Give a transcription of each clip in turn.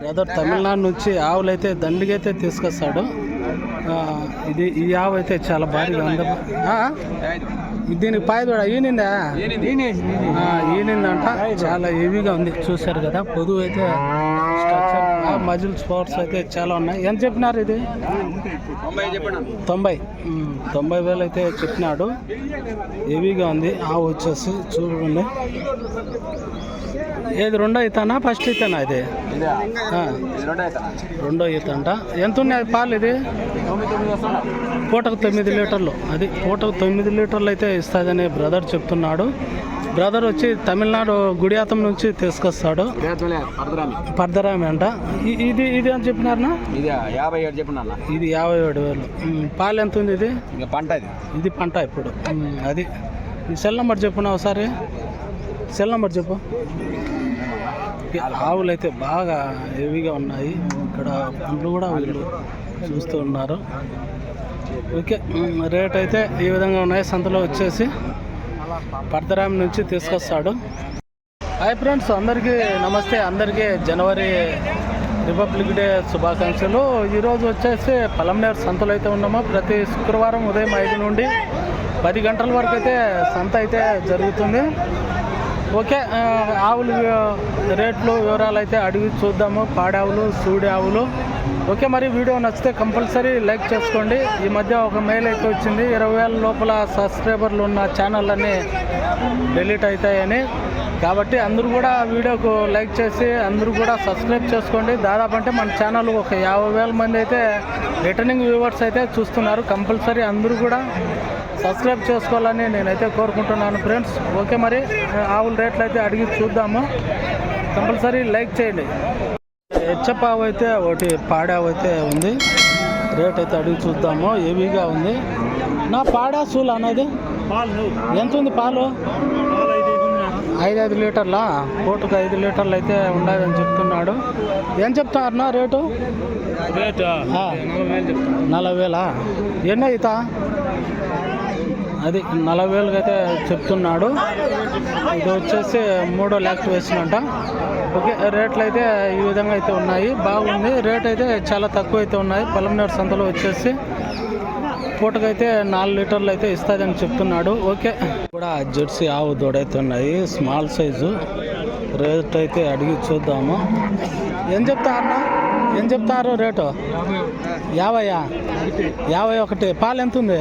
Brother Tamil Nadu నుంచి ఆవులు అయితే దండిగైతే తీసుకొస్తాడు. ఆ, ఇది ఈ ఆవు అయితే చాలా భారీగా ఉంది. ఆ? దీనికి పాయ కూడా ఈనిందా. ఈనిందంట చాలా హెవీగా ఉంది. చూశారు కదా పొదువు అయితే మజిల్ స్పోర్ట్స్ అయితే చాలా ఉన్నాయి. ఎంత చెప్పినారు ఇది? తొంభై తొంభై వేలు అయితే చెప్పినాడు. హెవీగా ఉంది. ఆవు వచ్చేసి చూడండి. ఏది రెండో ఈతనా ఫస్ట్ ఈతనా ఇది? రెండో ఈత అంట ఎంత ఉన్నాయి పాలు ఇది? పూటకు తొమ్మిది లీటర్లు. అది పూటకు తొమ్మిది లీటర్లు అయితే ఇస్తుందని బ్రదర్ చెప్తున్నాడు. బ్రదర్ వచ్చి తమిళనాడు గుడియాతం నుంచి తీసుకొస్తాడు. పర్దరామి అంట. ఇది ఇది అని చెప్పినారనా ఇది యాభై ఏడు చెప్పండి అన్న ఇది యాభై ఏడు వేలు. పాలు ఎంత ఉంది ఇది? పంట ఇది. ఇది పంట ఇప్పుడు. అది. సెల్ నెంబర్ చెప్పున్నా ఒకసారి. సెల్ నెంబర్ చెప్పు. ఆవులు అయితే బాగా హెవీగా ఉన్నాయి. ఇక్కడ పండ్లు కూడా వీళ్ళు చూస్తూ ఉన్నారు. ఓకే రేట్ అయితే ఈ విధంగా ఉన్నాయి. సంతలో వచ్చేసి పర్దరామి నుంచి తీసుకొస్తాడు. హాయ్ ఫ్రెండ్స్ అందరికీ నమస్తే. అందరికీ జనవరి రిపబ్లిక్ డే శుభాకాంక్షలు. ఈరోజు వచ్చేసి పలంనేరు సంతలో అయితే ఉన్నామో. ప్రతి శుక్రవారం ఉదయం ఐదు నుండి పది గంటల వరకు అయితే సంత అయితే జరుగుతుంది. ఓకే ఆవులు రేట్లు వివరాలు అయితే అడిగి చూద్దాము. పాడావులు సూడి ఆవులు. ఓకే మరి వీడియో నచ్చితే కంపల్సరీ లైక్ చేసుకోండి. ఈ మధ్య ఒక మెయిల్ అయితే వచ్చింది ఇరవై వేల లోపల సబ్స్క్రైబర్లు ఉన్న ఛానల్ అన్నీ డిలీట్ అవుతాయని కాబట్టి అందరూ కూడా వీడియోకు లైక్ చేసి అందరూ కూడా సబ్స్క్రైబ్ చేసుకోండి. దాదాపు అంటే మన ఛానల్ ఒక యాభై వేల మంది అయితే రిటర్నింగ్ వ్యూవర్స్ అయితే చూస్తున్నారు. కంపల్సరీ అందరూ కూడా సబ్స్క్రైబ్ చేసుకోవాలని నేనైతే కోరుకుంటున్నాను ఫ్రెండ్స్. ఓకే మరి ఆవుల రేట్లు అయితే అడిగి చూద్దాము. కంపల్సరీ లైక్ చేయండి. హెచ్చప్ ఆవు అయితే ఒకటి పాడావు అయితే ఉంది. రేట్ అయితే అడిగి చూద్దాము. హెవీగా ఉంది. నా పాడా సూల్ అనేది ఎంత ఉంది పాలు? ఐదు ఐదు లీటర్లా? పూటకు ఐదు లీటర్లు అయితే ఉండదని చెప్తున్నాడు. ఏం చెప్తున్నారు నా రేటు? నలభై వేలా? ఎన్నో ఈత అది నలభై వేలుగా అయితే చెప్తున్నాడు. ఇది వచ్చేసి మూడో ల్యాక్ వేసినంట ఓకే రేట్లు అయితే ఈ విధంగా అయితే ఉన్నాయి. బాగుంది. రేట్ అయితే చాలా తక్కువ అయితే ఉన్నాయి. పొలంనేరు సంతలో వచ్చేసి పూటకైతే నాలుగు లీటర్లు అయితే ఇస్తుందని చెప్తున్నాడు. ఓకే. కూడా జెర్సీ ఆవు దూడైతే ఉన్నాయి. Small size. రేట్ అయితే అడిగి చూద్దాము. ఏం చెప్తారన్నా? ఏం చెప్తారు రేటు? యాభైయా? యాభై ఒకటి. పాలు ఎంత ఉంది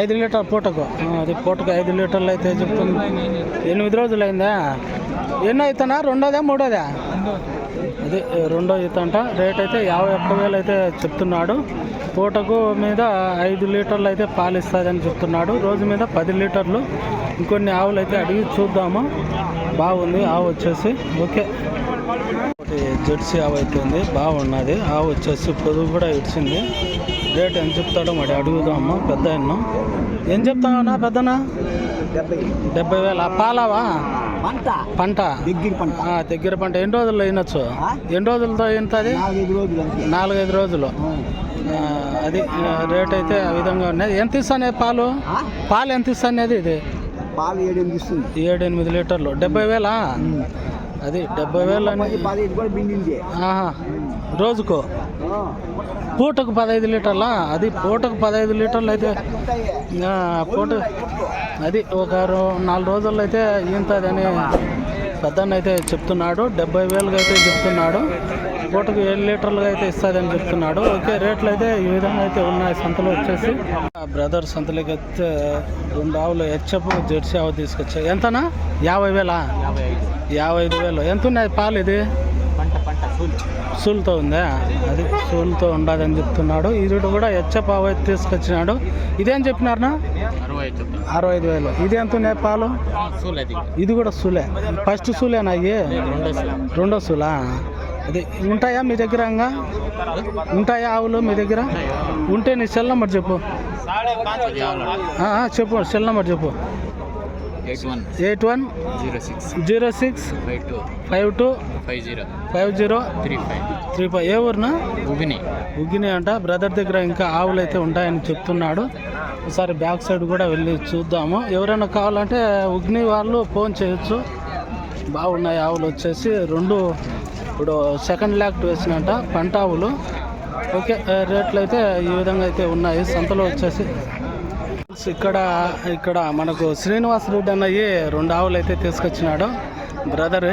ఐదు లీటర్ పూటకు. అది పూటకు ఐదు లీటర్లు అయితే చెప్తుంది. ఎనిమిది రోజులు అయిందా? ఎన్నో అవుతానా రెండోదా మూడోదా? అది రెండో అంట రేట్ అయితే యాభై ఒక్క వేలు అయితే చెప్తున్నాడు. పూటకు మీద ఐదు లీటర్లు అయితే పాలు ఇస్తుందని చెప్తున్నాడు. రోజు మీద పది లీటర్లు. ఇంకొన్ని ఆవులు అయితే అడిగి చూద్దాము. బాగుంది ఆవు వచ్చేసి. ఓకే. జెర్సీ ఆవు అయితే ఉంది బాగున్నది ఆవు వచ్చేసి పొదుగు కూడా ఇచ్చింది. రేట్ ఎంత చెప్తాడో మరి అడుగుదాము పెద్ద ఏం చెప్తావన్నా పెద్దనా? డెబ్బై వేల? పాలావా? పంట. పంట. దగ్గర పంట. ఆ, దగ్గర పంట. ఎన్ని రోజుల్లో అయినచ్చు ఎన్ని రోజులతో అయినది నాలుగైదు రోజులు అది రేట్ అయితే ఆ విధంగా ఉన్నది. ఎంత ఇస్తానే పాలు? పాలు ఎంత ఇస్తానేది ఇది పాలు ఏడెనిమిది ఇస్తుంది. ఏడు ఎనిమిది లీటర్లు. డెబ్బై వేలా? అది డెబ్బై వేలు రోజుకు. పూటకు పదహైదు లీటర్లా? అది పూటకు పదహైదు లీటర్లు అయితే పూట అది ఒక రో- నాలుగు రోజుల్లో అయితే ఈంతదని పెద్దన్న అయితే చెప్తున్నాడు డెబ్బై వేలుగా అయితే చెప్తున్నాడు పూటకు ఏడు లీటర్లుగా అయితే ఇస్తుందని చెప్తున్నాడు. ఓకే రేట్లు అయితే ఈ విధంగా అయితే ఉన్నాయి సంతలో వచ్చేసి. బ్రదర్ సంతలోకి అయితే రెండు ఆవులు హెచ్చపు జెర్సీ ఆవు తీసుకొచ్చాయి. ఎంతనా? యాభై వేలా? యాభై ఐదు. వేలు. ఎంత ఉన్నాయి పాలు ఇది? పంట సూలుతో ఉందా? అది సూలుతో ఉండదని చెప్తున్నాడు. ఈరుడు కూడా హెచ్చప్ ఆవు తీసుకొచ్చినాడు. ఇదేం చెప్పినారనా అరవై ఐదు వేలు. ఇది ఎంత ఉన్నాయి పాలు? ఇది కూడా సూలే. ఫస్ట్ సూలేనా అయ్యి రెండో సూలా? అది ఉంటాయా మీ దగ్గర ఇంకా? ఉంటాయా ఆవులు మీ దగ్గర? ఉంటే నీ సెల్ నెంబర్ చెప్పు. చెప్పు. సెల్ నెంబర్ చెప్పు. Eight one zero six zero six five two five two five zero five zero three five three five ఏ ఊరునా? ఉగిని. ఉగ్గిని అంట. బ్రదర్ దగ్గర ఇంకా ఆవులు అయితే ఉంటాయని చెప్తున్నాడు. ఒకసారి బ్యాక్ సైడ్ కూడా వెళ్ళి చూద్దాము. ఎవరైనా కావాలంటే ఉగ్ని వాళ్ళు ఫోన్ చేయొచ్చు. బాగున్నాయి ఆవులు వచ్చేసి. రెండు ఇప్పుడు సెకండ్ ల్యాక్ వేసినంట పంట ఆవులు. ఓకే రేట్లు అయితే ఈ విధంగా అయితే ఉన్నాయి. సంతలో వచ్చేసి ఇక్కడ ఇక్కడ మనకు శ్రీనివాస్ రెడ్డి అన్నయ్యి రెండు ఆవులు అయితే తీసుకొచ్చినాడు. బ్రదర్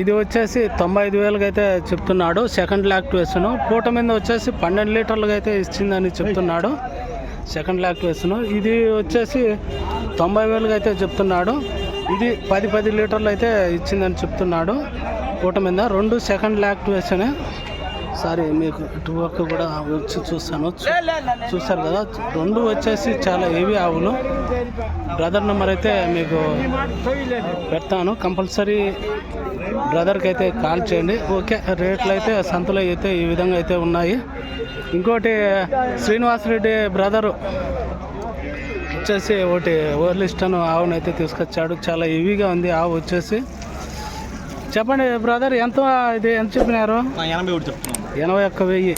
ఇది వచ్చేసి తొంభై ఐదు వేలుగా అయితే చెప్తున్నాడు. సెకండ్ లాక్టివేషన్ పూట మీద వచ్చేసి పన్నెండు లీటర్లుగా అయితే ఇచ్చిందని చెప్తున్నాడు. సెకండ్ లాక్టివేషన్ ఇది వచ్చేసి తొంభై వేలుగా అయితే చెప్తున్నాడు. ఇది పది పది లీటర్లు అయితే ఇచ్చిందని చెప్తున్నాడు. పూట మీద రెండు సెకండ్ లాక్టివేషన్ సారీ మీకు ఇటు పక్క కూడా వచ్చి చూస్తాను. చూస్తారు కదా? రెండు వచ్చేసి చాలా హెవీ ఆవులు. బ్రదర్ నెంబర్ అయితే మీకు పెడతాను. కంపల్సరీ బ్రదర్కి అయితే కాల్ చేయండి. ఓకే రేట్లు అయితే సంతలో అయితే ఈ విధంగా అయితే ఉన్నాయి. ఇంకోటి శ్రీనివాస్ రెడ్డి బ్రదరు వచ్చేసి ఒకటి ఓర్లిస్టన్ ఆవును అయితే తీసుకొచ్చాడు. చాలా హెవీగా ఉంది ఆవు వచ్చేసి. చెప్పండి బ్రదర్ ఎంత ఇది ఎంత చెప్పినారు? ఎనభై ఒకటి చెప్తున్నాను ఎనభై ఒక్క వెయ్యి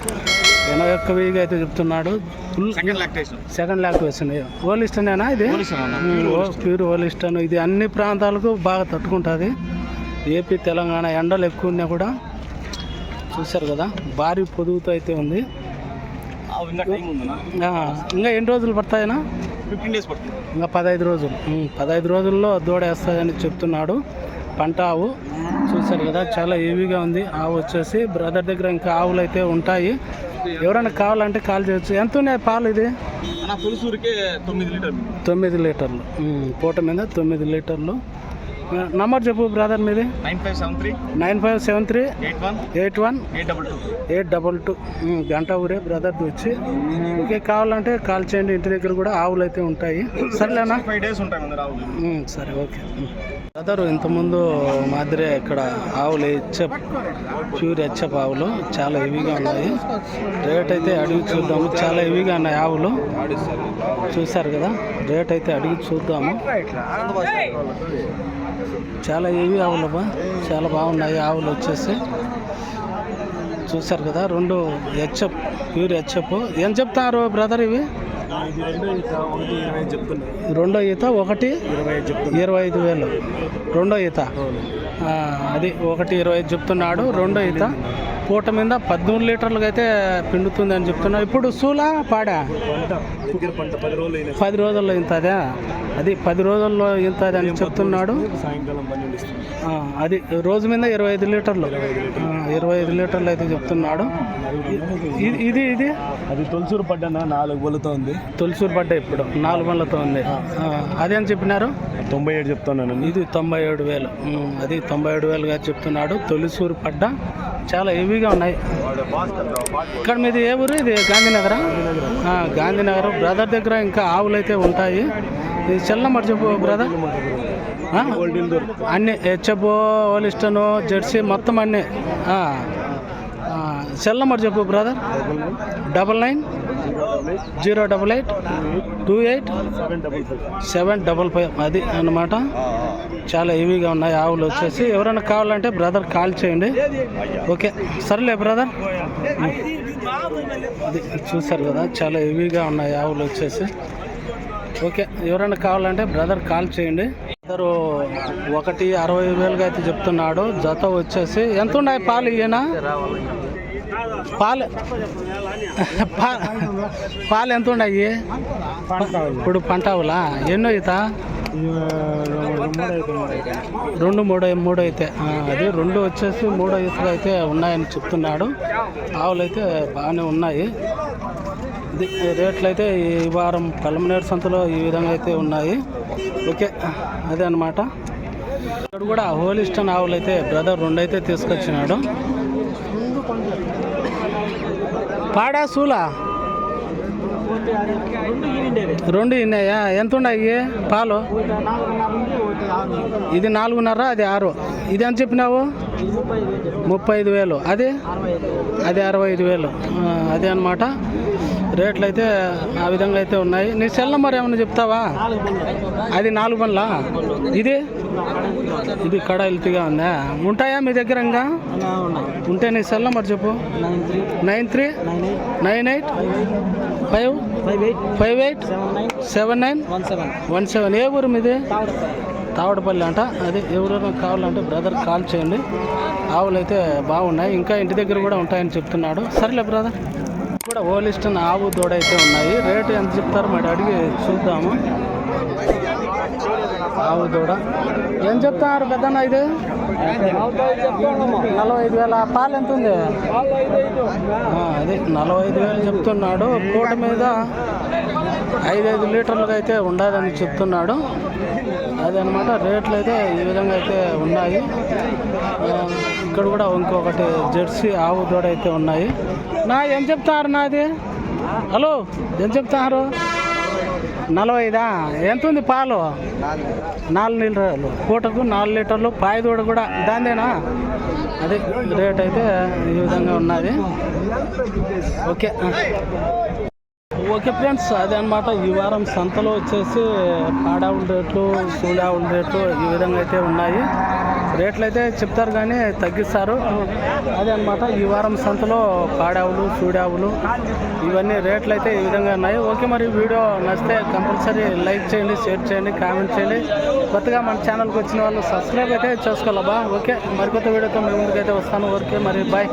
ఎనభై ఒక్క వెయ్యిగా అయితే చెప్తున్నాడు. ఫుల్ సెకండ్ లాక్టేషన్ సెకండ్ ల్యాక్ వేసింది ఓలిస్టనేనా ఇది? ప్యూర్ ఓలిస్టన్ ఇది అన్ని ప్రాంతాలకు బాగా తట్టుకుంటుంది. ఏపీ తెలంగాణ ఎండలు ఎక్కువ ఉన్నా కూడా చూశారు కదా భారీ పొదుగుతో అయితే ఉంది. ఇంకా ఎన్ని రోజులు పడతాయనా ఫిఫ్టీన్ డేస్ పడుతుంది. ఇంకా పదహైదు రోజులు. పదహైదు రోజుల్లో దూడేస్తుందని చెప్తున్నాడు. పంట ఆవు. చూశారు కదా చాలా హెవీగా ఉంది. ఆవు వచ్చేసి బ్రదర్ దగ్గర ఇంకా ఆవులు అయితే ఉంటాయి. ఎవరైనా కావాలంటే కాల్ చేయొచ్చు. ఎంత ఉన్నాయి పాలు ఇది? తొమ్మిది లీటర్ తొమ్మిది లీటర్లు. పూట మీద తొమ్మిది లీటర్లు. నంబర్ చెప్పు బ్రదర్ మీది. Nine five seven three. Nine five seven three. Eight one. Eight one. Eight double two. Eight double two. గంట ఊరే బ్రదర్ది వచ్చి. ఇంకే కావాలంటే కాల్ చేయండి ఇంటి దగ్గర కూడా ఆవులు అయితే ఉంటాయి. సర్లేనా? ఫైవ్ డేస్ ఉంటాయి సరే ఓకే. బ్రదర్ ఇంతకుముందు మాదిరే ఇక్కడ ఆవులు హెచ్చప్ ప్యూర్ హెచ్చప్ ఆవులు చాలా హెవీగా ఉన్నాయి. రేట్ అయితే అడిగి చూద్దాము. చాలా హెవీగా ఉన్నాయి ఆవులు. చూశారు కదా? రేట్ అయితే అడిగి చూద్దాము. చాలా ఏవి ఆవులు చాలా బాగున్నాయి. ఆవులు వచ్చేసి చూశారు కదా రెండు హెచ్ఎఫ్ ప్యూర్ హెచ్ఎఫ్. ఏం చెప్తారు బ్రదర్ ఇవి? రెండో ఈత ఒకటి ఇరవై ఐదు వేలు. రెండో ఈత. అది ఒకటి ఇరవై ఐదు చెప్తున్నాడు. రెండో ఈత. పూట మీద పద్మూడు లీటర్లుగా అయితే పిండుతుంది అని చెప్తున్నాడు ఇప్పుడు సూలా పాడా? పది రోజుల్లో ఇంత అదే పది రోజుల్లో ఇంత అని చెప్తున్నాడు. అది రోజు మీద ఇరవై ఐదు లీటర్లు. ఇరవై ఐదు లీటర్లు. అయితే చెప్తున్నాడు. ఇది ఇది ఇది? అది తొలసూరు పడ్డాన నాలుగు బొలతో ఉంది. తొలిసూరు పడ్డ ఇప్పుడు. నాలుగు వందలతో ఉంది. అదేం చెప్పినారు? తొంభై ఏడు చెప్తున్నాను. ఇది తొంభై ఏడు వేలు. అది తొంభై ఏడు వేలుగా చెప్తున్నాడు. తొలిసూరు పడ్డ చాలా హెవీగా ఉన్నాయి. ఇక్కడ మీది ఏ ఊరు? ఇది గాంధీనగరా? గాంధీనగర్. బ్రదర్ దగ్గర ఇంకా ఆవులు అయితే ఉంటాయి. ఇది నెంబర్ చెప్పు బ్రదర్? అన్ని హెచ్ఎఫ్ ఓలిస్టను జెర్సీ మొత్తం అన్నీ. నెంబర్ చెప్పు brother. Double nine. Zero double eight two eight seven double five అది అన్నమాట. చాలా హెవీగా ఉన్నాయి ఆవులు వచ్చేసి. ఎవరైనా కావాలంటే బ్రదర్ కాల్ చేయండి. ఓకే. సర్లే బ్రదర్. అది చూసారు కదా చాలా హెవీగా ఉన్నాయి ఆవులు వచ్చేసి. ఓకే. ఎవరైనా కావాలంటే బ్రదర్ కాల్ చేయండి. బ్రదరు ఒకటి అరవై వేలుగా అయితే చెప్తున్నాడు. జత వచ్చేసి ఎంత ఉన్నాయి పాలు ఈయన? పాలు పాలు ఎంత ఉన్నాయి? ఇప్పుడు పంట ఆవులా ఎన్నో అవుతా రెండు మూడు మూడు అయితే అది రెండు వచ్చేసి మూడో ఈతలు అయితే ఉన్నాయని చెప్తున్నాడు. ఆవులు అయితే బాగానే ఉన్నాయి. ఇది రేట్లు అయితే ఈ వారం పల్లమనేరు సంతలో ఈ విధంగా అయితే ఉన్నాయి. ఓకే అదే అనమాట ఇక్కడ కూడా హోలిస్టన్ ఆవులు అయితే బ్రదర్ రెండు అయితే తీసుకొచ్చినాడు. పాడా సూలా రెండు ఇన్నాయా? ఎంత ఉన్నాయి పాలు? ఇది నాలుగున్నర అది ఆరు. ఇది ఎంత చెప్పినావు? ముప్పై ఐదు వేలు. అది? అది అరవై ఐదు వేలు. అదే అనమాట రేట్లు అయితే ఆ విధంగా అయితే ఉన్నాయి. నీ సెల్ నెంబర్ ఏమైనా చెప్తావా? అది నాలుగు బండ్లా? ఇది? ఇది కడ హెల్తీగా ఉందా? ఉంటాయా మీ దగ్గర ఇంకా? ఉంటే నీ సెల్ నెంబర్ చెప్పు. Nine three nine eight five five eight seven nine one seven. ఏ ఊరు మీది? తావడపల్లి అంట. అది ఎవరైనా కావాలంటే బ్రదర్ కాల్ చేయండి. ఆవులు అయితే బాగున్నాయి. ఇంకా ఇంటి దగ్గర కూడా ఉంటాయని చెప్తున్నాడు. సరేలే బ్రదర్. కూడా ఓలిస్టన్ ఆవు దూడ అయితే ఉన్నాయి. రేటు ఎంత చెప్తారు? మరి అడిగి చూద్దాము. ఆవు దూడ. ఏం చెప్తున్నారు పెద్దన్న ఇది? నలభై ఐదు వేల. పాలు ఎంత ఉంది? ఆ, అదే నలభై ఐదు వేలు చెప్తున్నాడు. పూట మీద ఐదైదు లీటర్లుగా అయితే ఉండాలని చెప్తున్నాడు. అదనమాట రేట్లు అయితే ఈ విధంగా అయితే ఉన్నాయి. ఇక్కడ కూడా ఇంకొకటి జెర్సీ ఆవు దూడ అయితే ఉన్నాయి. నా ఏం చెప్తారు నాది? హలో ఏం చెప్తారు? నలభై ఐదా ఎంత ఉంది పాలు? నాలుగు లీటర్లు. పూటకు నాలుగు లీటర్లు. పాయ దూడ కూడా దాందేనా? అదే రేట్ అయితే ఈ విధంగా ఉన్నది. ఓకే. ఓకే ఫ్రెండ్స్ అదే అనమాట ఈ వారం సంతలో వచ్చేసి పాడావుల రేట్లు సూడావుల రేట్లు ఈ విధంగా అయితే ఉన్నాయి. రేట్లు అయితే చెప్తారు కానీ తగ్గిస్తారు. అదే అనమాట ఈ వారం సంతలో పాడావులు సూడావులు ఇవన్నీ రేట్లు అయితే ఈ విధంగా ఉన్నాయి. ఓకే మరి వీడియో నచ్చితే కంపల్సరీ లైక్ చేయండి షేర్ చేయండి కామెంట్ చేయండి. కొత్తగా మన ఛానల్కి వచ్చిన వాళ్ళు సబ్స్క్రైబ్ అయితే చేసుకోవాలబ్బా. ఓకే మరికొత్త వీడియోతో మీ ముందుకైతే వస్తాను. ఓకే మరి బాయ్.